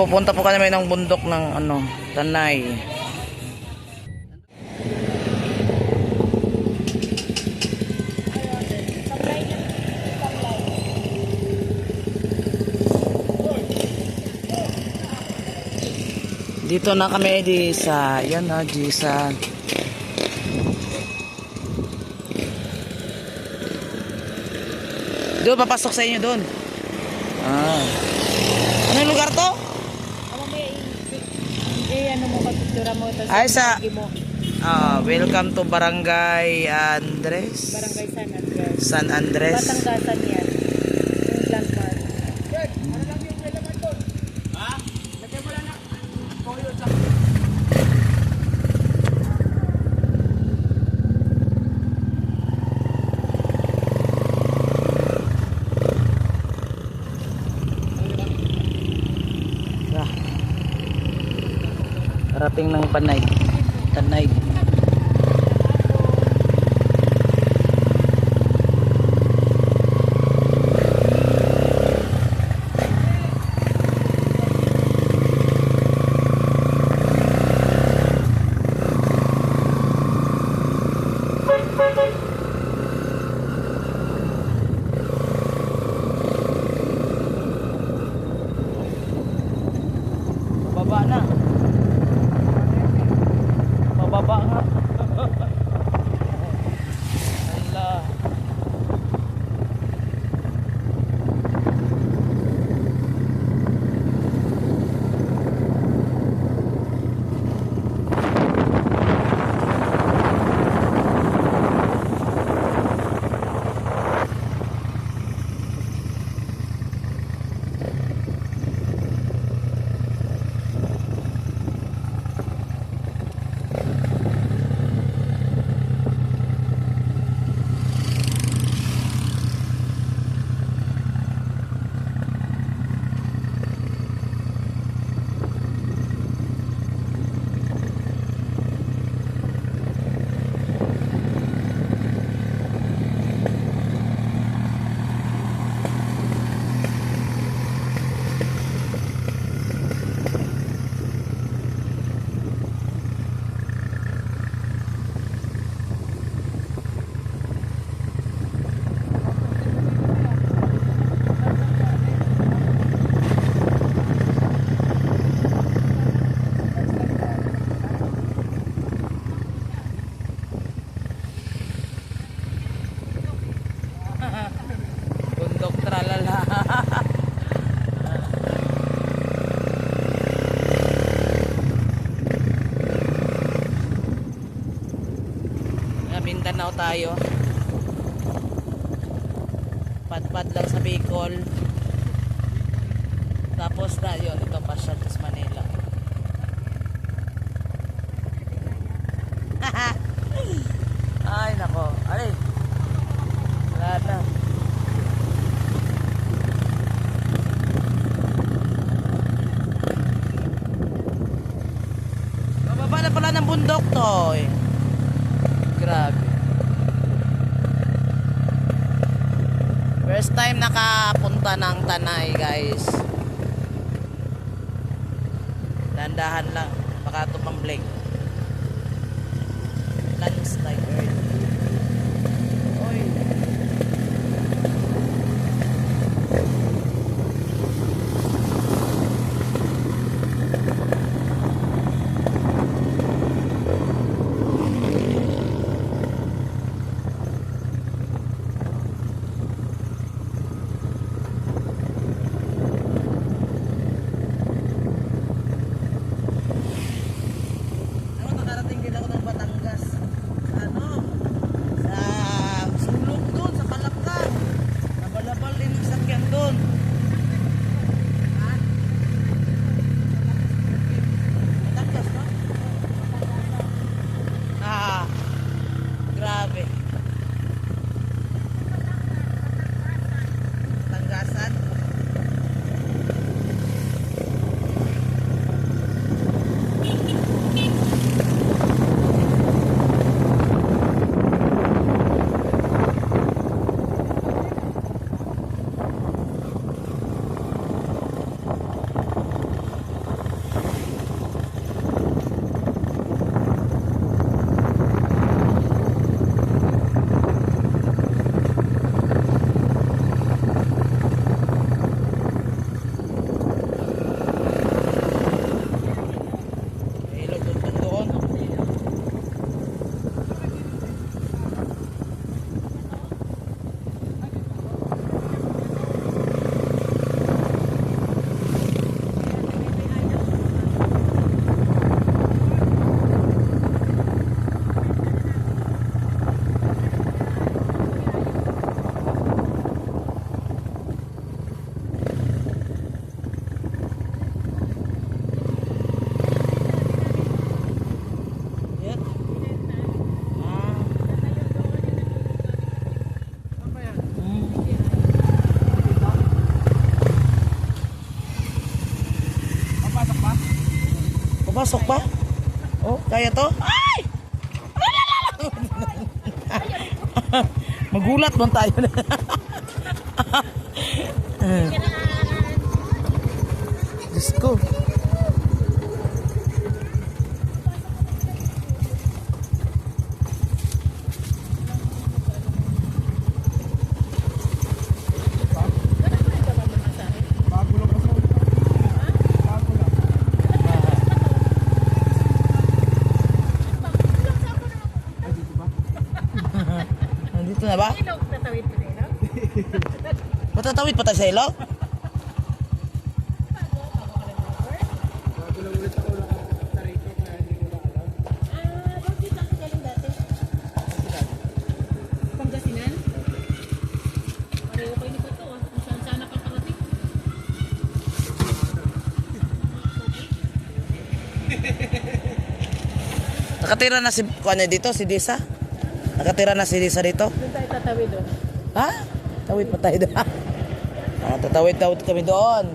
Pupunta po kami ng bundok ng ano, Tanay. Dito na kami di sa, yan na, di sa Doon, papasok sa inyo doon. Ah. Anong lugar to? Ako may eh ano mo tapos Ay, sa- mo Ah, welcome to Barangay Andres. barangay San Andres. San Andres. Batanggasan yan. Yung landmark. Ng Panay. Tanay. Tayo. Padpad lang sa Bicol. Tapos na yun, ito Passion sa Manila. Ay, nako. Ay. Wala na. Mababa na pala ng bundok to eh. Grabe. First time nakapunta ng Tanay guys. Dandahan lang. Baka tumambling. Pasok pa? Oh, kaya to? Ay! Magulat man tayo na. Diyos ko. Nandito na ba? Ilog na tawid ko din, no? Matatawid pa tayo sa ilog? Ah, bakit lang galing dati? Pangasinan? Pareho kayo ni Pato, ah. Kung saan sana kakarating. Nakatira na si Kuanya dito, si Disa? Nakatira na si Disa dito? Doon tayo tatawid, oh. Ha? Tawid pa tayo doon. Tatawid daw kami doon.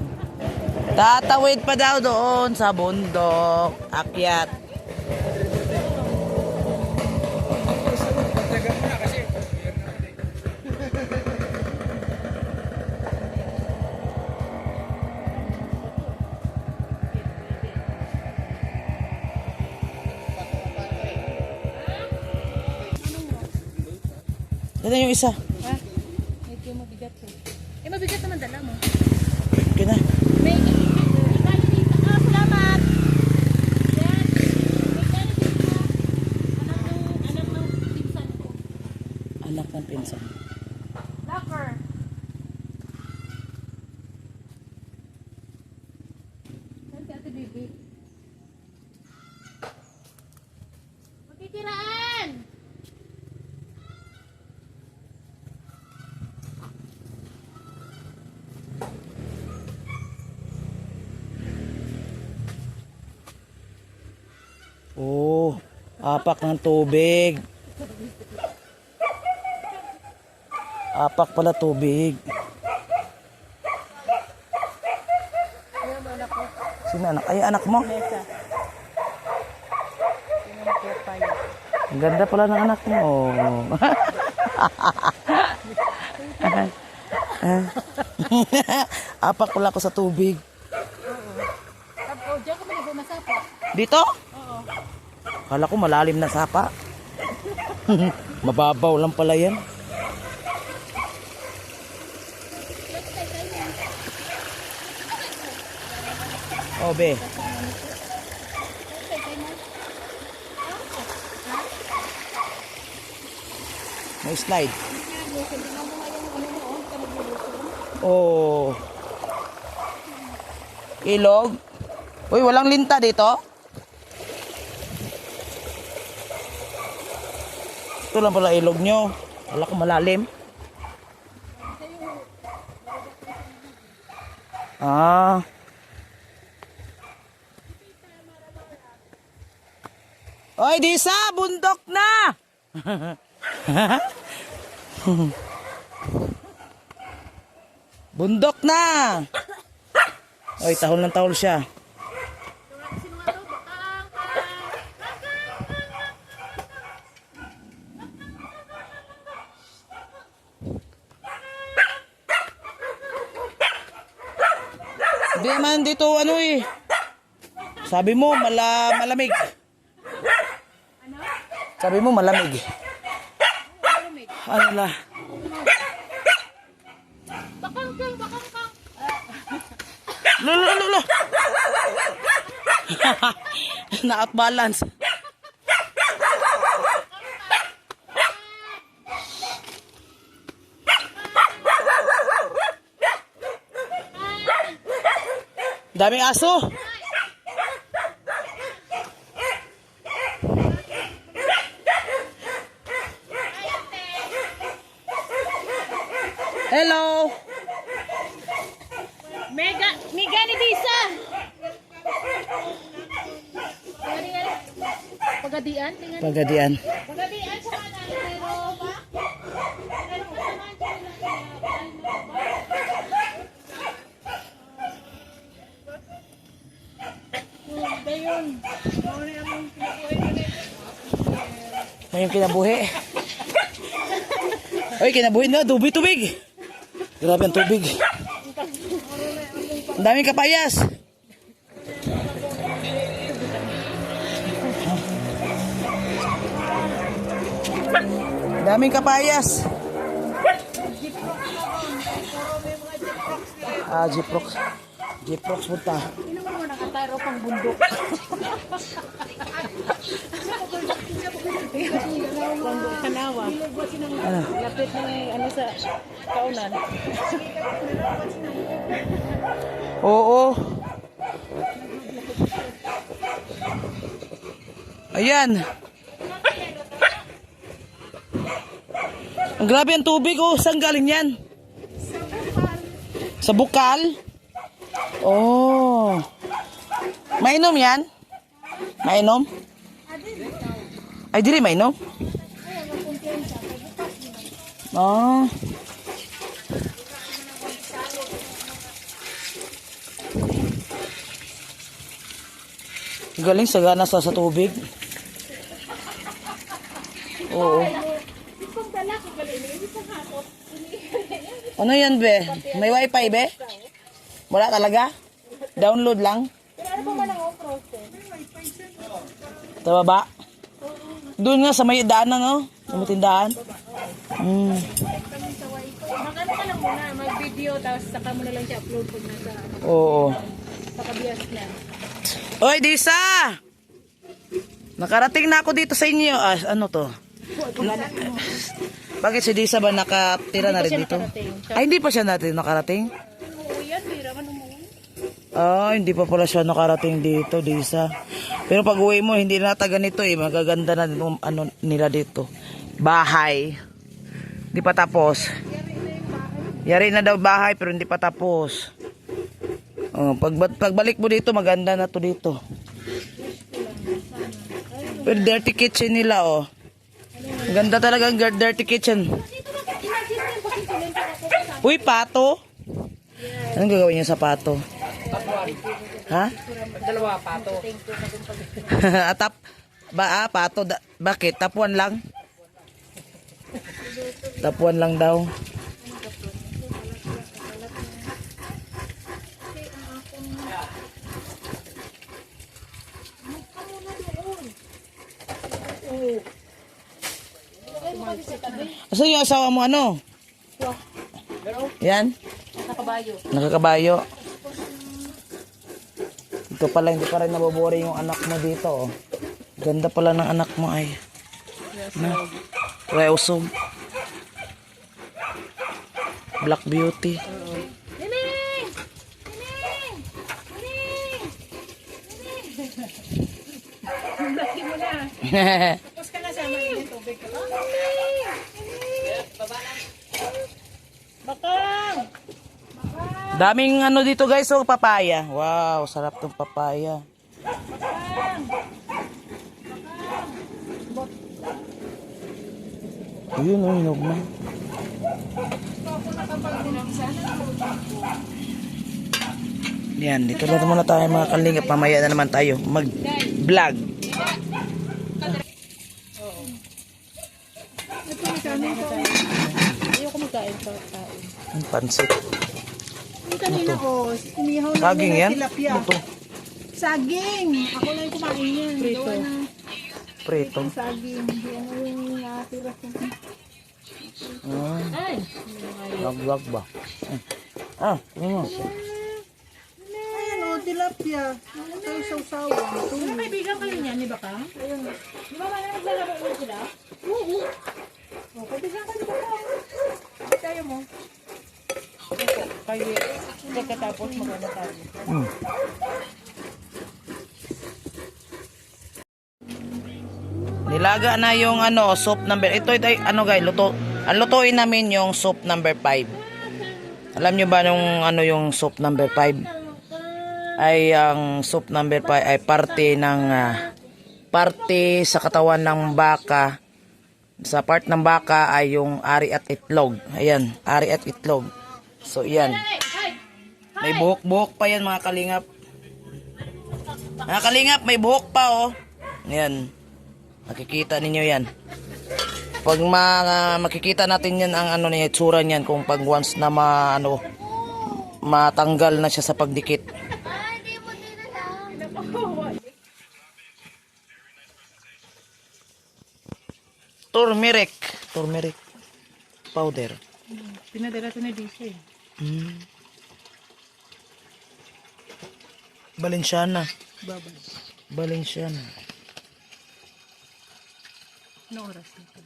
Tatawid pa daw doon sa bundok. Akyat. Yan yung isa. Ha? Medyo mabigat, eh. Eh, mabigat naman dala mo. Yun na. May ikali dito. Ah, salamat! Yan. May ikali dito. Anak ng, anak ng pinsan ko. Anak ng pinsan. Locker. Saan si Ate Bibi? Magkikiraan! Oh, apak ng tubig. Apak pala tubig. Sino anak? Ay, anak mo. Ang ganda pala ng anak mo. apak pala ako sa tubig. Bumasapa. Dito? Kala ko malalim na sapa. Mababaw lang pala yan. Oh, be. May slide. Oh. Ilog. Uy, walang linta dito? Ito lang pala ilog nyo. Wala ko malalim. Ah. Oy, Disa! Bundok na! bundok na! Oy, tahol ng tahol siya. Hindi naman dito ano eh. Sabi mo mala malamig. Sabi mo malamig. Ano la? Bakang kang, bakang kang. Lo lo lo lo. Na out balance. Daming aso. Hello. Mega, mega ni Disa. Pagadian, tingnan. Pagadian. Pagadian sa kanan, pero ba? Pero pa naman sila. May yung kinabuhi. Ay, kinabuhi na. Tubig, tubig. Grabe ang tubig. Ang daming kapayas. Ang daming kapayas. Ah. Sino mo naman nakataro pang bundok? Bundok Kanawa. Ano? Lapit ng ano sa kaunan. Oo. Ayan. Ang grabe ang tubig oh. Saan galing yan? Sa bukal. Oh. Mainom yan? Mainom? Ay, dili mainom? Oh. Galing sagana sa sa tubig. Oo. Ano yan, be? May wifi, be? Wala talaga? Download lang? Pero ano off-road? Sa baba? Doon nga sa may daanan, no? Sa may tindahan. Mm. Mag-ano ka lang muna, mag-video, tapos saka mo na lang siya upload pag nasa, Oo. sa kabias na. Oy, Disa! Nakarating na ako dito sa inyo. Ah, ano to? Bakit si Disa ba nakatira na rin dito? Ay, hindi pa siya natin nakarating? Oo, yan, bira man mo. Ah, hindi pa pala siya nakarating dito, Disa. Pero pag uwi mo, hindi na taga nito eh. Magaganda na din ano nila dito. Bahay. Hindi pa tapos. Yari na daw bahay pero hindi pa tapos. Oh, pag, pagbalik mo dito, maganda na to dito. Pero dirty kitchen nila, oh. Ganda talaga ang dirty kitchen. Uy, pato. Anong gagawin niya sa pato? Ha? Dalawa pato. Atap. Ba, ah, pato. Da, bakit? Tapuan lang? Tapuan lang daw. Asan yung asawa mo ano? Yan? Nakabayo. Nakakabayo. Ito pala, hindi pa rin nabobore yung anak mo dito. Oh. Ganda pala ng anak mo ay. No? Reusog. Black Beauty. Nining! Nining! Nining! Nining! Laki mo na. Tapos ka na sa mga yung tubig ka. Bakang! Daming ano dito guys, oh, papaya. Wow, sarap tong papaya. Ayun, oh, hinog na. Yan, dito na muna tayo mga kalingap. Mamaya na naman tayo mag-vlog. Ayoko magkain pa. Ang pansit. Yung kanina ko, umihaw na Saging nila yan? tilapia. Ano to? Saging! Ako lang yung kumain yan. Prito. Gawa ng Prito. saging. Yan yung natira ko. Ah, Ay! vlog-vlog ba? Ah, ano mo? Ayan o, tilapia. Tayo sausawan. Ano kaibigan kayo niya ni Baka? Ayun. Di ba wala naglalaro ulit sila? Oo. O, kaibigan kayo ni Baka. Kaya mo. Kayo, pagkatapos magana tayo. Hmm. Nilaga na yung ano, soup number. Ito, ito, ano guys, luto. Ang lutuin namin yung soup number 5. Alam nyo ba nung ano yung soup number 5? Ay, ang soup number 5 ay parte ng, ah, parte sa katawan ng baka. Sa part ng baka ay yung ari at itlog. Ayan, ari at itlog. So, yan. May buhok-buhok pa yan mga kalingap. Mga kalingap, may buhok pa oh. Yan. Makikita ninyo yan. Pag ma makikita natin yan ang ano niya, itsura niyan kung pag once na ma ano matanggal na siya sa pagdikit. Turmeric. Turmeric powder. Pinadala to ni DJ. Mm. Balenciana. Babay. Balenciana. Ano oras na to?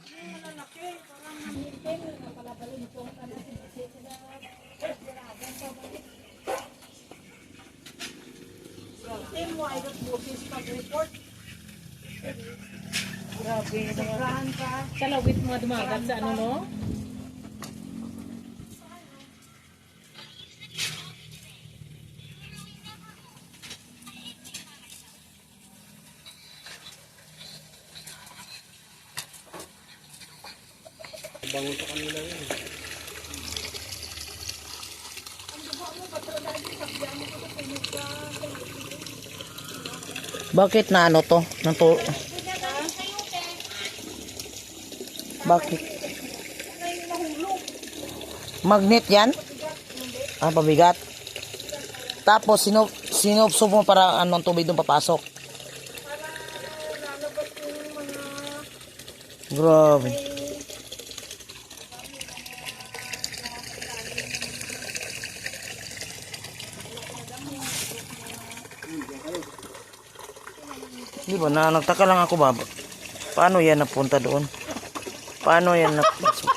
Grabe. Sobrahan ka. Kalawit mga dumagat sa ano no? Bakit na ano to? Nang? Bakit? Magnet yan? Ah, pabigat. Tapos, sinup, sinupsup mo para anong tubig doon papasok. Grabe. Di ba na nagtaka lang ako ba? Paano yan napunta doon? Paano yan napunta?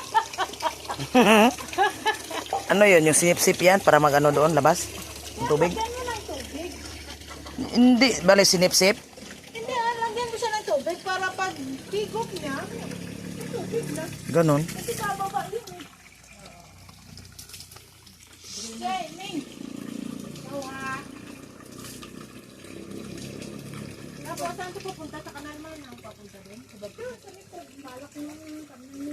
ano yun? Yung sinip-sip yan para magano doon labas? Yung tubig? Hindi, bale sinip-sip? Hindi, ah, lagyan mo siya ng tubig para pag higop niya, tubig na. Ganon. Kasi kababa yun eh. Okay, Ming. Tawa. Tapos, saan ito pupunta? Sa kanal man ang papunta din? Sa baba? Sa likod. Malak ng kami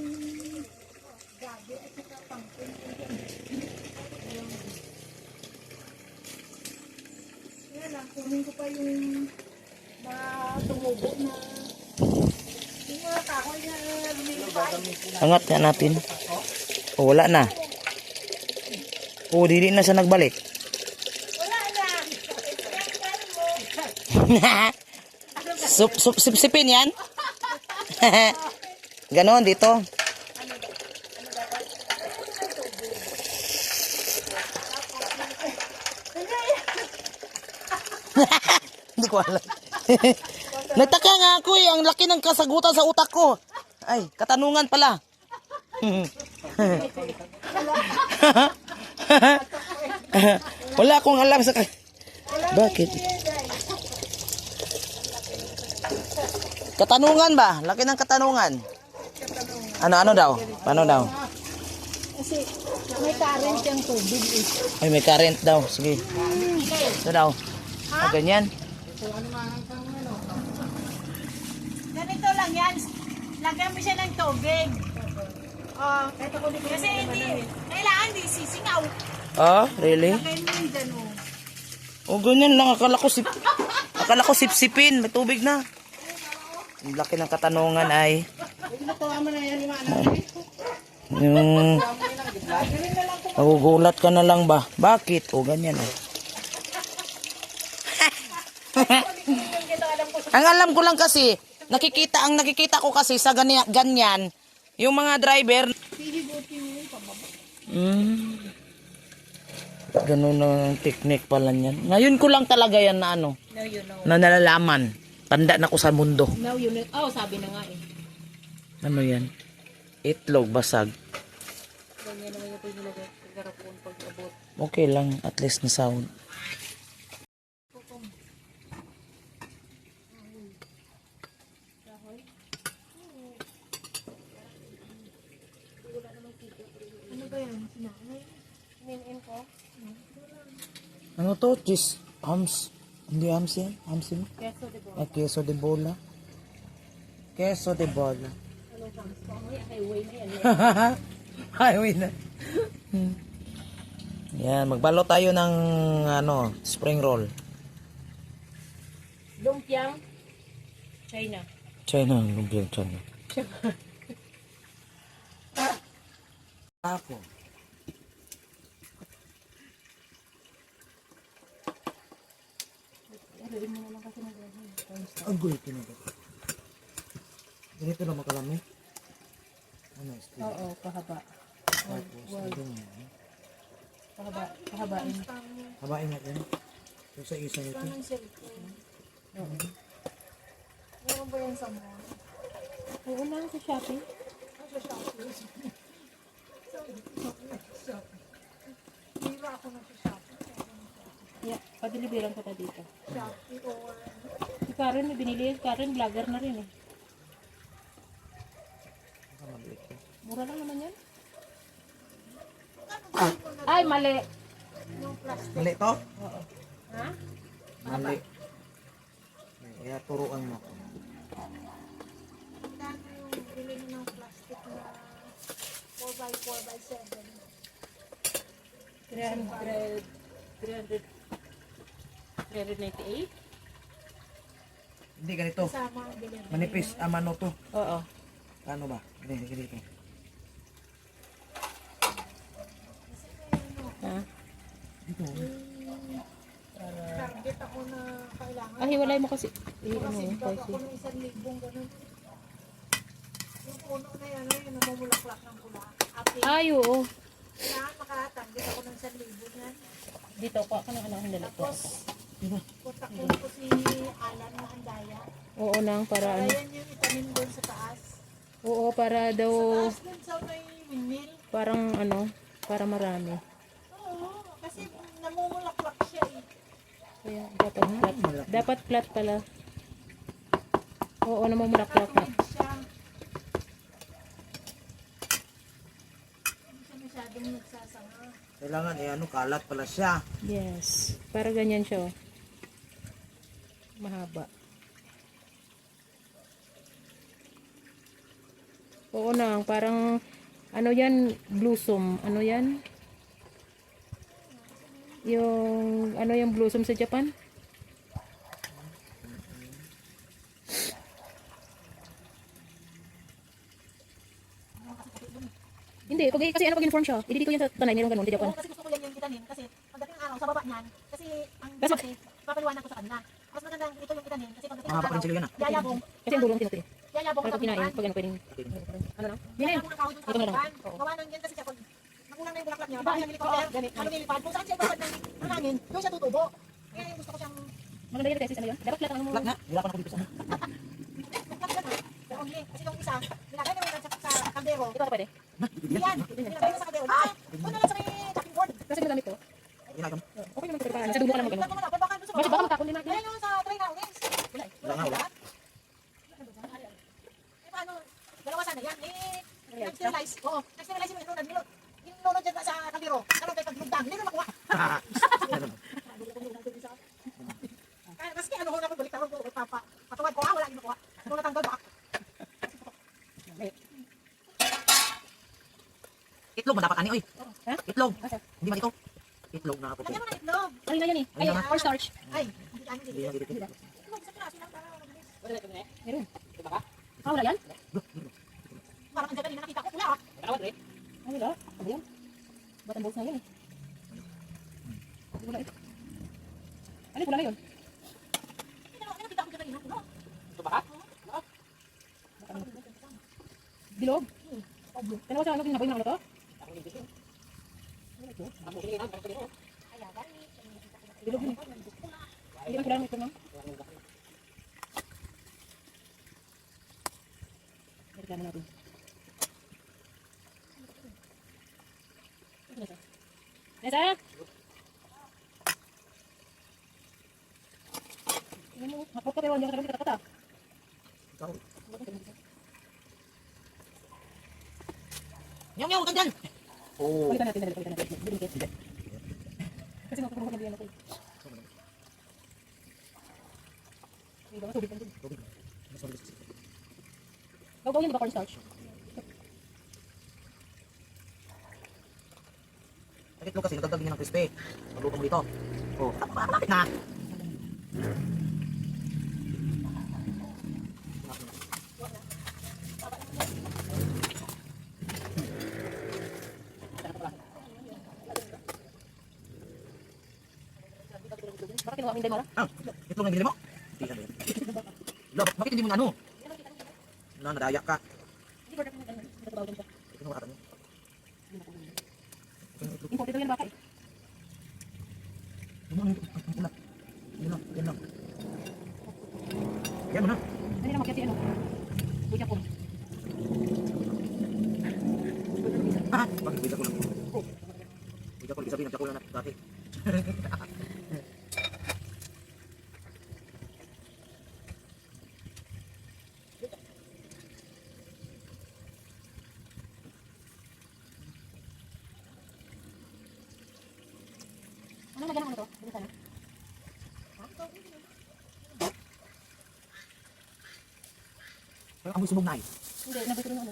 gabi at saka pangpin. Kaya lang, kunin ko pa yung mga tumubo na yung mga kahoy na lumilipad. Angat nga natin. O, wala na. O, dili na siya nagbalik. Sup, sup, sip, sipin yan? Ganon, dito. Hindi ko alam. Nagtaka nga ako eh, ang laki ng kasagutan sa utak ko. Ay, katanungan pala. Wala akong alam sa... Bakit? Katanungan ba? Laki ng katanungan. Ano, ano daw? Paano daw? Kasi may current yung tubig eh. Ay, may current daw. Sige. Ito daw. Ah, ganyan. Ganito lang yan. Lagyan mo siya ng tubig. Oh, kasi hindi, kailangan di sisingaw. Ah, really? Lagyan mo yung dyan oh. O, ganyan lang. Akala ko sip... Akala ko sipsipin. May tubig na. Ang laki ng katanungan ay... Yung. Magugulat ka na lang ba? Bakit? O, ganyan eh. ang alam ko lang kasi, nakikita, ang nakikita ko kasi sa ganyan, ganyan yung mga driver, Mm. Ganun ang technique pala niyan. Ngayon ko lang talaga yan na ano, Now you know. na nalalaman. Tanda na ko sa mundo. Now you know. Oh, sabi na nga eh. Ano yan? Itlog, basag. Ganyan naman yung pinilagay. Okay lang, at least na sound. Ano to? Cheese? Hams? Hindi hams yan? Hams yun? Keso, di ba? Ah, queso de bola. Queso de bola. Ay, highway na yan. Highway na. Hmm. Yan, magbalo tayo ng ano, spring roll. Lumpiang China. China, lumpiang China. Ako. Ang gulo tinagot. Ganito na makalami. Ano, steel. Oo, pahaba. Tapos, ano yun? Pahaba, pahabain. Habain natin. So, sa isa nito. Anong cellphone? Meron ba yan sa mall? Oo na, sa Shopee. Ano sa Shopee? Shopee. Hira ako na sa Shopee. Yeah, padeliveran ko ta dito. Shopee or Si Karen may binili. Karen vlogger na rin eh. Mura lang naman yan. Ay, mali. Mali to? Ha? Mali. Kaya turuan mo ako. Magkano yung bilhin ng plastic na 4x4x7? 300, 300, 398? Hindi ganito. Kasama ang bilhin. Manipis, ah, mano to. Oo. Ano ba? Ganito, ganito. Ha? Dito. Target ako na kailangan. Ah, hiwalay mo kasi. Eh, ano, Kasi bag kasi. ako ng isang libong ganun. Yung puno na yan, ay, yung namumulaklak ng pula. Api. Ay, oo. Kailangan makatarget ako ng isang libo yan. Dito ko, ako nang anak nila to. Tapos, kontakin ko si Alan na andaya. Oo nang, para ano. Kaya yan yung itanim doon sa taas. Oo, para daw, Sa taas doon sa may windmill. parang ano, para marami. Oo, kasi namumulaklak siya eh. Kaya dapat flat. Dapat flat pala. Oo, namumulaklak na. Tatawid siya. Hindi siya masyadong. Kailangan, eh, ano, kalat pala siya. Yes. Para ganyan siya. oh. Mahaba. Oo na, parang ano yan, blossom. Ano yan? Yung, ano yung blossom sa Japan? Hindi, pag, kasi ano pag inform siya, ididito yan sa tanay, mayroong ganun sa Japan. Oo, kasi gusto ko yan yung itanim. Kasi pagdating ng araw, sa baba niyan, kasi ang Kasi- papaliwanag ko sa kanila. Mas magandang ito yung itanim. Kasi pagdating ng Mahaba pa rin sila yan ah. yayabong. Kasi ang dulong tinutuli. Yayabong Para sa pag kinain, pag ano pwedeng, ano lang? Yun na yun. Yayabong ng kahoy dun sa Ito na lang. Oo. Gawa ng yan kasi siya pag magulang na yung bulaklak niya, Ba- baka yung helicopter, oo, ganit. ano nilipad, kung saan siya babad ng ng hangin, doon siya tutubo. Kaya yung gusto ko siyang Maganda yan kasi ano yun. Dapat flat ang mo. Flat nga. Wala pa na sa yan ha. Pero only, kasi yung isa, nilagay yan sa, sa kaldero. Ito ata pwede. Yan, nilagay na sa kaldero. Ah! Doon na lang sa may chopping board. Kasi magamit ko. Ginagawa. Okay naman ito Sa dulo ka lang mag ano. Tingnan mo na, pero baka doon sa Kasi baba. baka magkakon din natin. Yan yung sa tray na orange. Wala eh. Wala nga, wala. Eh paano, dalawa sana yan. Eh, nag-sterilize. Oo, nag-sterilize yung inunod. Nilunod Nilunod dyan sa kaldero. Karoon tayo pagdugdang. Hindi na makuha. Kaya maski ano ho na balik ako ko papa. Patuwad ko ah, wala yung makuha. Nung natanggal ba? Itlog ba dapat ani oy? Ha? Itlog. Asa? Hindi man ito. Itlog na ako. Lagyan mo na itlog. Ay na yan eh. Ay, Ayun na. cornstarch. Ay, hindi ano Hindi hindi. yan dito. Itlog sa klase lang para mabilis. Meron. Ah, wala yan? Parang ang ganda nakita ko pula ah. Ay, wala. Ano yan? Ba't ang buhos na yan eh? Ay, Wala ito. Ano pula na ko. No. Bilog. Tanawa sa ano kinaboy na ano to? Bilog yun eh. Hindi ba kailangan ito ma'am? Balikan na natin. Nesa? Tingnan mo, hapot ka pero hindi ka katabi kata-kata. Ikaw. Nyong nyong, ganyan. Oh. Balikan natin, balikan natin. Hindi. Kasi mapupunta na ako. Hindi ba, tubig lang din. Gagawin niyo ba cornstarch? Ang itlog kasi, nagdagdag niya ng crispy. Magluto mo dito. Oh, malapit na. Mo? Ah, ito lang binili mo? Hindi bakit hindi mo na ano? Na, nadaya ka. Hindi ko na nagtatrabaho din siya. Ito mo mo. Imported daw yan baka eh. Ano ano ito? Ang ulat. Yan lang, yan lang. Yan mo na. Hindi na makyat si ano. Buya po. Ah, bakit bisa ko lang? Bisa ko, ibig sabihin, nagkakulang na dati. Ano lagyan ng ano to? Dito sana. Parang amoy sumog na eh. Hindi, nabito yung ano.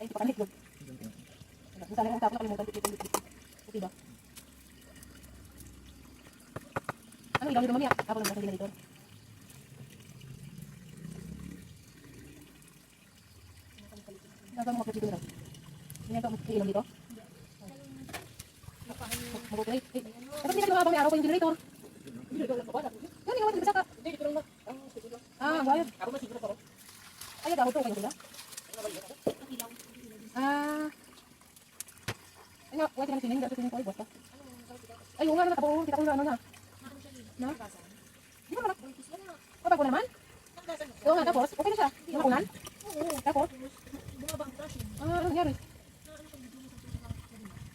Ay, ito pa kanit yun. Kung saan yung tapos nakalimutan. Okay ba? Ano, ilaw nyo mamaya? Ako lang nasa dito. Ginagawa mo mag dito na. Ginagawa mo ilaw dito? Mag-okay. Eh, Dapat hindi ka lumabang may araw ko yung generator. Yan, yung mga ka. Ah, bayad. Ay, daw to kayo sila. Ah. Nga, wala silang sining, dati sining ko ay basta. Ay, oo nga na nakabuo, kita ko na ano na. Na? Di ba malak? O, bago naman? Oo nga, tapos, okay na siya. Di ba kunan? Tapos? Ah, ano nangyari?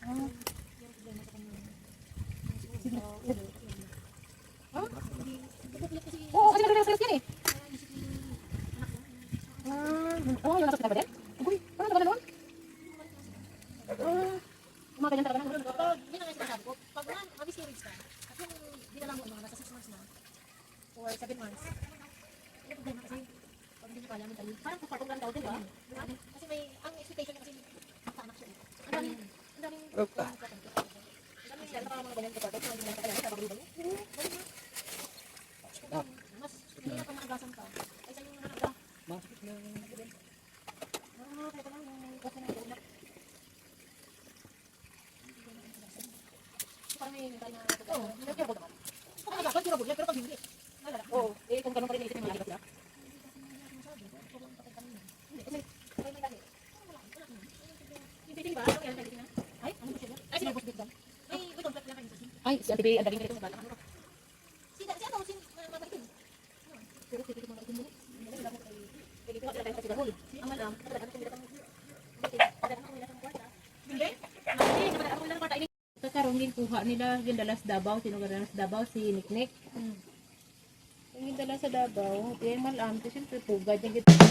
Ah. Sige. Ah? Oo, kasi nagre-research yan eh. Ah, oh, yung nakasakay ba din? Uy, parang tagal na noon. Ah, mga ganyan talaga na. Pero, yun ang sinasabi ko. Pag man, mabisirage ka, at yung dinala mo, mga nasa 6 months na, or 7 months, hindi problema kasi, pag hindi mo kaya mentally, parang kung parang daw din ba? Ano? Kasi may, ang expectation niya kasi, magkaanak siya. eh. Ang daming, ang daming, ang daming, lalo pa mga ganyan ko, parang hindi na kaya, sa bagay Mas, hindi na kung nakagasan ka, kaya pala yung. Parang mental na Oo, hindi na naman. Kung nagasan, sira bulan, pero pag eh, sila. Yung titing ba? Na? Ay, ano ba siya? Ay, lang. Ay, si Ate Bea, ang daling ganito. Sina, siya daw, sin, mabalikin. Pero titigil mo na itin mo. Pwede ko talaga kasi dahol. Ang malam, kadalagan kung nilatang kadalagan kung nilatang kwarta. Hindi? Hindi, kadalagan kung nilatang kwarta. Ini- Kakarong din kuha nila yung dalas Davao, ka dalas Davao, si Niknik. Yung dalas sa Davao, yung malam, kasi siyempre pugad yung kita.